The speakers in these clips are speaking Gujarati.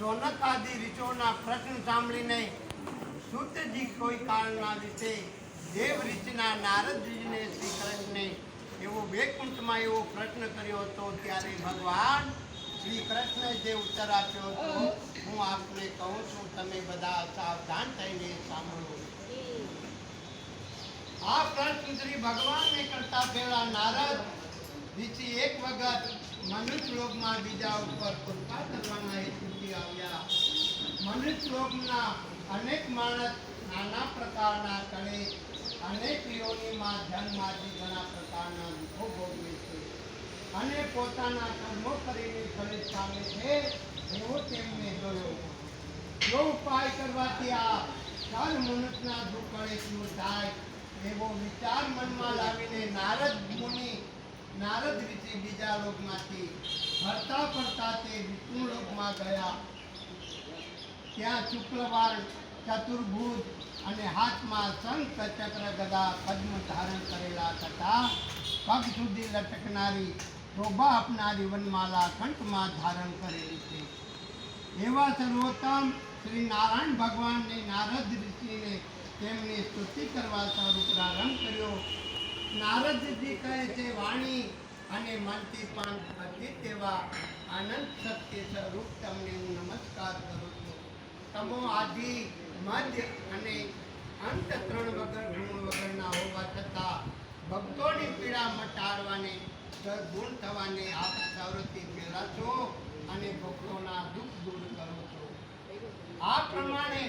સોનક આદિ રીચોના પ્રશ્ન સાંભળીને શુદ્ધજી કોઈ કાળના વિશે દેવ રીચના નારદજીને શ્રી કૃષ્ણે એવો વૈકુંઠમાં એવો પ્રશ્ન કર્યો હતો ત્યારે ભગવાન શ્રી કૃષ્ણે જે ઉત્તર આપ્યો હતો, હું આપને કહું છું, તમે બધા સાવધાન થઈને સાંભળો. આ પ્રશ્ન શ્રી ભગવાનને કરતા પહેલા નારદ ઋષિ એક વખત અને પોતાના કર્મો કરીને ફલિત પામે છે એવો તેમને જોયો. જો ઉપાય કરવાથી આ સર મનુષ્યના થાય એવો વિચાર મનમાં લાવીને નારદ નારદ રીતે બીજા લોકમાંથી ફરતા ફરતા તે વિષ્ણુ લોકમાં ગયા. ત્યાં શુક્રવાર, ચતુર્ભુજ અને હાથમાં શંખ ચક્ર ગદા પદ્મ ધારણ કરેલા તથા પગ સુધી લટકનારી શોભા આપનારી વનમાલા કંઠમાં ધારણ કરેલી છે. એવા સર્વોત્તમ શ્રી નારાયણ ભગવાનને નારદ ઋષિને તેમની સ્તુતિ કરવા સ્વરૂપ પ્રારંભ કર્યો. નારદજી કહે છે, વાણી અને મનથી પણ બધી તેવા આનંદ સત્ય સ્વરૂપ તમને હું નમસ્કાર કરું છું. તમો આદિ મધ્ય અને અંત ત્રણ વગર ગુણ વગરના હોવા છતાં ભક્તોની પીડા મટાડવાને, સદગુણ થવાને આપ સૌરથી પહેલા છો અને ભક્તોના દુઃખ દૂર કરો છો. આ પ્રમાણે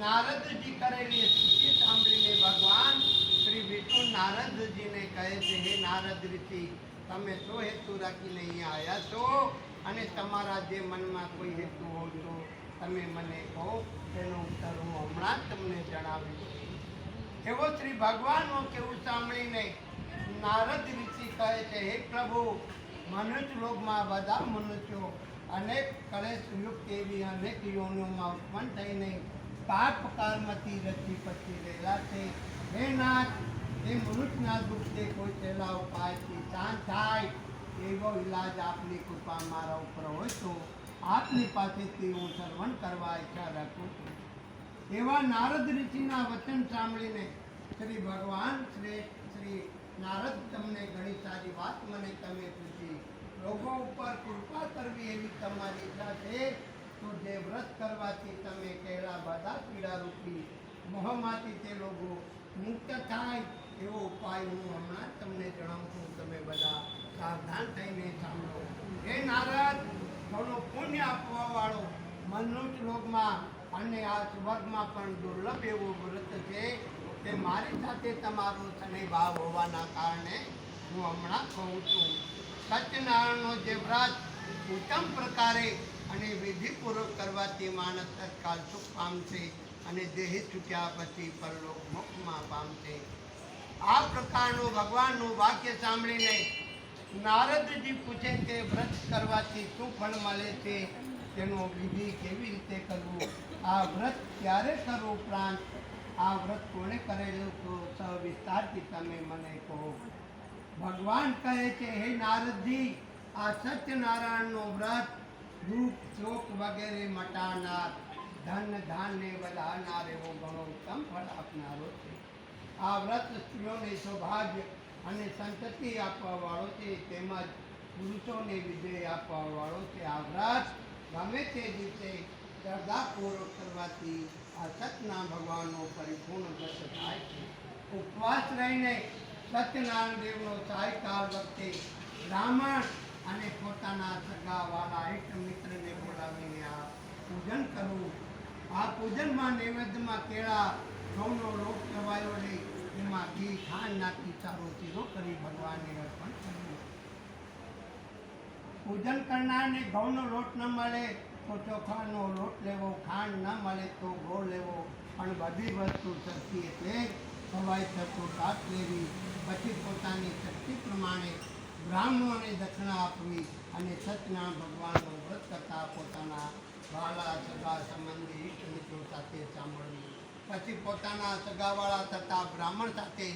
નારદજી કરેલી સ્તુતિ સાંભળીને ભગવાન શ્રી વિષ્ણુ નારદજીને કહે છે, હે નારદ ઋષિ તમે શો હેતુ રાખીને અહીંયા આવ્યા છો અને તમારા જે મનમાં કોઈ હેતુ હોય તો તમે મને કહો, તેનો ઉત્તર હું હમણાં જ તમને જણાવીશ. એવો શ્રી ભગવાનનો કેવું સાંભળીને નારદ ઋષિ કહે છે, હે પ્રભુ મનુષ્ય લોકમાં બધા મનુષ્યો અનેક કલેશ યુક્ત એવી અનેક યોનિઓમાં ઉત્પન્ન થઈને પાપ કર્મથી રચી પછી રહેલા છે. હે નાથ એ મનુષ્યના દુઃખથી કોઈ સહેલા ઉપાયથી શાંત થાય, એવો ઈલાજ આપની કૃપા મારા ઉપર હોય તો આપની પાસેથી હું શ્રવણ કરવા ઈચ્છા રાખું છું. એવા નારદ ઋષિના વચન સાંભળીને શ્રી ભગવાન શ્રી શ્રી નારદ તમને ઘણી સારી વાત મને તમે પૂછી. લોકો ઉપર કૃપા કરવી એવી તમારી ઈચ્છા છે તો જે વ્રત કરવાથી તમે કહેલા બધા પીડા રૂપી મોહમાંથી તે લોકો મુક્ત થાય એવો ઉપાય હું હમણાં તમને જણાવું છું. તમે બધા સાવધાન થઈને સાંભળો. હે નારદ, થોડો પુણ્ય આપવા વાળો મનુષ્ય લોકમાં અને આ સ્વર્ગમાં પણ દુર્લભ એવો વ્રત છે તે મારી સાથે તમારો સ્નેહભાવ હોવાના કારણે હું હમણાં કહું છું. સત્યનારાયણનો જે વ્રત ઉત્તમ પ્રકારે અને વિધિપૂર્વક કરવાથી માણસ તત્કાલ સુખ પામશે અને દેહ ચૂક્યા પછી પરલોક મોક્ષમાં પામશે. આ પ્રકારનું ભગવાનનું વાક્ય સાંભળીને નારદજી પૂછે કે વ્રત કરવાથી શું ફળ મળે છે? તેનો વિધિ કેવી રીતે કરવું? આ વ્રત ક્યારે કરવું ઉપરાંત? આ વ્રત કોણે કરેલું? તો સવિસ્તારથી તમે મને કહો. ભગવાન કહે છે, હે નારદજી, આ સત્યનારાયણનો વ્રત દુઃખ શોક વગેરે મટાનાર. ધન ધાન્ય વધારનાર એવો ઘણો ઉત્તમ ફળ આપનારો છે. આ વ્રત સ્ત્રીઓને સૌભાગ્ય અને સંતતિ આપવા વાળો છે. તેમજ પુરુષોને વિજય આપવા વાળો છે. આ વ્રત ગમે તે દિવસે શ્રદ્ધાપૂર્વક કરવાથી આ સતના ભગવાનનો પરિપૂર્ણ દર્શ થાય છે. ઉપવાસ રહીને સત્યનારાયણ દેવનો સાયકાળ વખતે બ્રાહ્મણ અને પોતાના સગાવાળા એક મિત્રને બોલાવીને આ પૂજન કરવું. આ પૂજનમાં નૈવેદ્યમાં કેળા ઘઉંનો લોટ કવાયો લઈ એમાં ઘી, ખાંડ નાખી સારો ચીરો કરી ભગવાનને અર્પણ કર્યું પૂજન કરનારને ઘઉંનો લોટ ન મળે, તો ચોખાનો લોટ લેવો, ખાંડ ન મળે તો ગોળ લેવો. પણ બધી વસ્તુ સરખી એટલે હવાઈ થતો કાપ લેવી. પછી પોતાની શક્તિ પ્રમાણે બ્રાહ્મણોને દક્ષિણા આપવી અને સત્યનારાયણ ભગવાનનો વ્રત કરતા પોતાના વાલા, સગા, સંબંધી ઈષ્ટ મિત્રો સાથે સાંભળવી પછી પોતાના સગાવાળા તથા બ્રાહ્મણ સાથે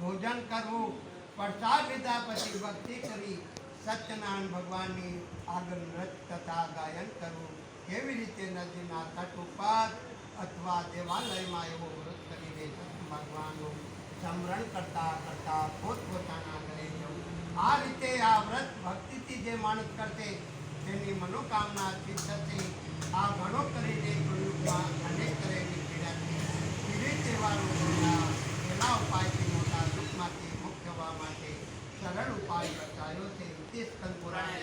ભોજન કરવું, પ્રસાદ લીધા પછી ભક્તિ કરી સત્યનારાયણ ભગવાનની આગળ નૃત્ય તથા ગાયન કરવું. કેવી રીતે નદીના તટ ઉપર અથવા દેવાલયમાં એવો વ્રત કરીને ભગવાનનું સ્મરણ કરતા કરતા પોતપોતાના ઘરે જવું. આ રીતે આ વ્રત ભક્તિથી જે માણસ કરશે, તેની મનોકામના સિદ્ધ થશે. આ ઘણો કરીને તહેવારોના એવા ઉપાયથી મોટા દુઃખમાંથી મુક્ત થવા માટે સરળ ઉપાય બતાવ્યો છે તે સ્કંદ પુરાણે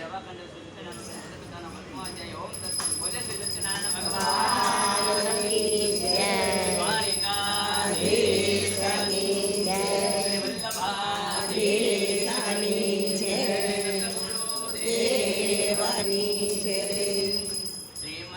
ભગવાન.